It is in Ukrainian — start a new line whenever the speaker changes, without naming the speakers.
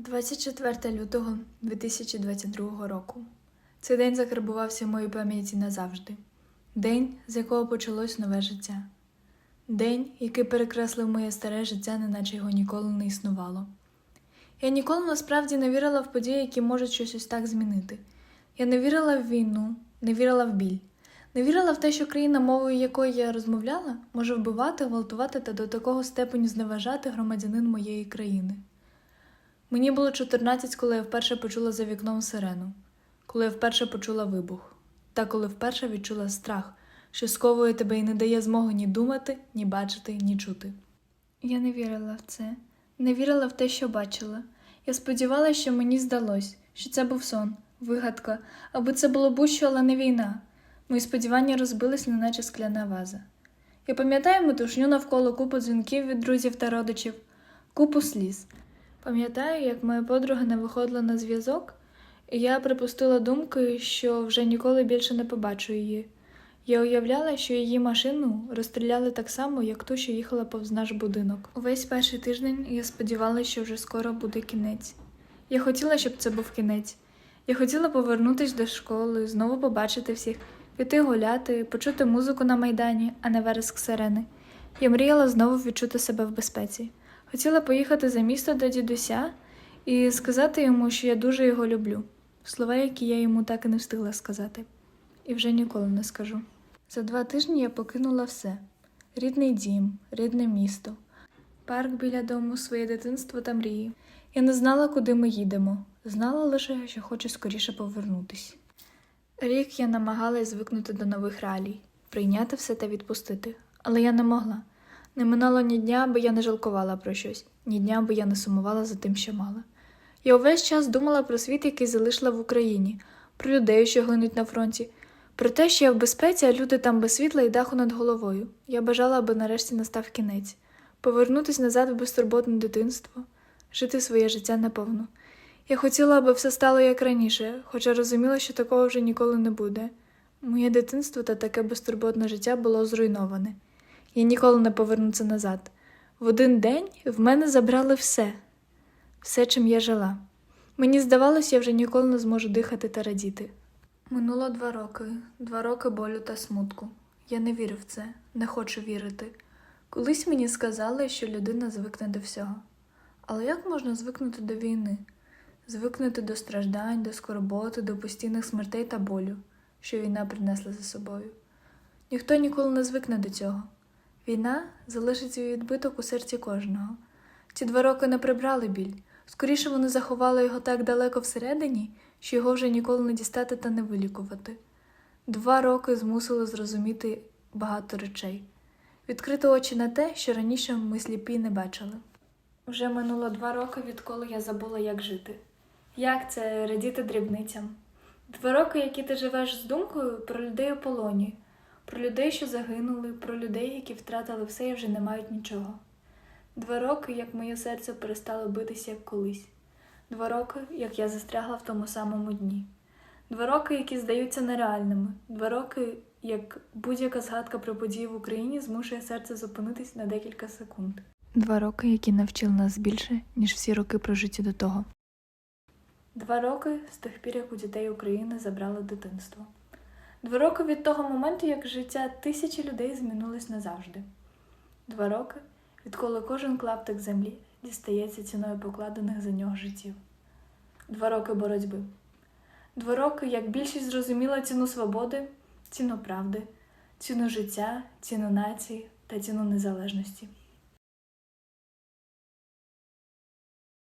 24 лютого 2022 року. Цей день закарбувався в моїй пам'яті назавжди. День, з якого почалось нове життя. День, який перекреслив моє старе життя, неначе його ніколи не існувало. Я ніколи насправді не вірила в події, які можуть щось ось так змінити. Я не вірила в війну, не вірила в біль, не вірила в те, що країна, мовою якої я розмовляла, може вбивати, гвалтувати та до такого степеню зневажати громадянин моєї країни. Мені було 14, коли я вперше почула за вікном сирену, коли я вперше почула вибух, та коли вперше відчула страх, що сковує тебе і не дає змоги ні думати, ні бачити, ні чути. Я не вірила в це, не вірила в те, що бачила. Я сподівалася, що мені здалось, що це був сон, вигадка, аби це було будь-що, але не війна. Мої сподівання розбились, неначе скляна ваза. Я пам'ятаю метушню навколо купу дзвінків від друзів та родичів, купу сліз. Пам'ятаю, як моя подруга не виходила на зв'язок, і я припустила думки, що вже ніколи більше не побачу її. Я уявляла, що її машину розстріляли так само, як ту, що їхала повз наш будинок. Увесь перший тиждень я сподівалася, що вже скоро буде кінець. Я хотіла, щоб це був кінець. Я хотіла повернутися до школи, знову побачити всіх, піти гуляти, почути музику на майдані, а не вереск сирени. Я мріяла знову відчути себе в безпеці. Хотіла поїхати за місто до дідуся і сказати йому, що я дуже його люблю. Слова, які я йому так і не встигла сказати, і вже ніколи не скажу. За два тижні я покинула все: рідний дім, рідне місто, парк біля дому, своє дитинство та мрії. Я не знала, куди ми їдемо, знала лише, що хочу скоріше повернутись. Рік я намагалась звикнути до нових реалій, прийняти все та відпустити, але я не могла. Не минало ні дня, бо я не жалкувала про щось, ні дня, бо я не сумувала за тим, що мала. Я увесь час думала про світ, який залишила в Україні, про людей, що гинуть на фронті, про те, що я в безпеці, а люди там без світла і даху над головою. Я бажала, аби нарешті настав кінець, повернутися назад в безтурботне дитинство, жити своє життя наповну. Я хотіла, аби все стало як раніше, хоча розуміла, що такого вже ніколи не буде. Моє дитинство та таке безтурботне життя було зруйноване. Я ніколи не повернуся назад. В один день в мене забрали все, все, чим я жила. Мені здавалося, я вже ніколи не зможу дихати та радіти. Минуло два роки, два роки болю та смутку. Я не вірю в це, не хочу вірити. Колись мені сказали, що людина звикне до всього. Але як можна звикнути до війни? Звикнути до страждань, до скорботи, до постійних смертей та болю, що війна принесла за собою. Ніхто ніколи не звикне до цього. Війна залишить свій відбиток у серці кожного. Ці два роки не прибрали біль. Скоріше вони заховали його так далеко всередині, що його вже ніколи не дістати та не вилікувати. Два роки змусили зрозуміти багато речей, відкрити очі на те, що раніше ми сліпі не бачили. Вже минуло два роки, відколи я забула, як жити. Як це радіти дрібницям? Два роки, які ти живеш з думкою про людей у полоні, про людей, що загинули, про людей, які втратили все і вже не мають нічого. Два роки, як моє серце перестало битися як колись. Два роки, як я застрягла в тому самому дні. Два роки, які здаються нереальними. Два роки, як будь-яка згадка про події в Україні змушує серце зупинитись на декілька секунд. Два роки, які навчили нас більше, ніж всі роки прожиті до того. Два роки з тих пір, як у дітей України забрали дитинство. Два роки від того моменту, як життя тисячі людей змінилось назавжди. Два роки, відколи кожен клаптик землі дістається ціною покладених за нього життів. Два роки боротьби. Два роки, як більшість зрозуміла ціну свободи, ціну правди, ціну життя, ціну нації та ціну незалежності.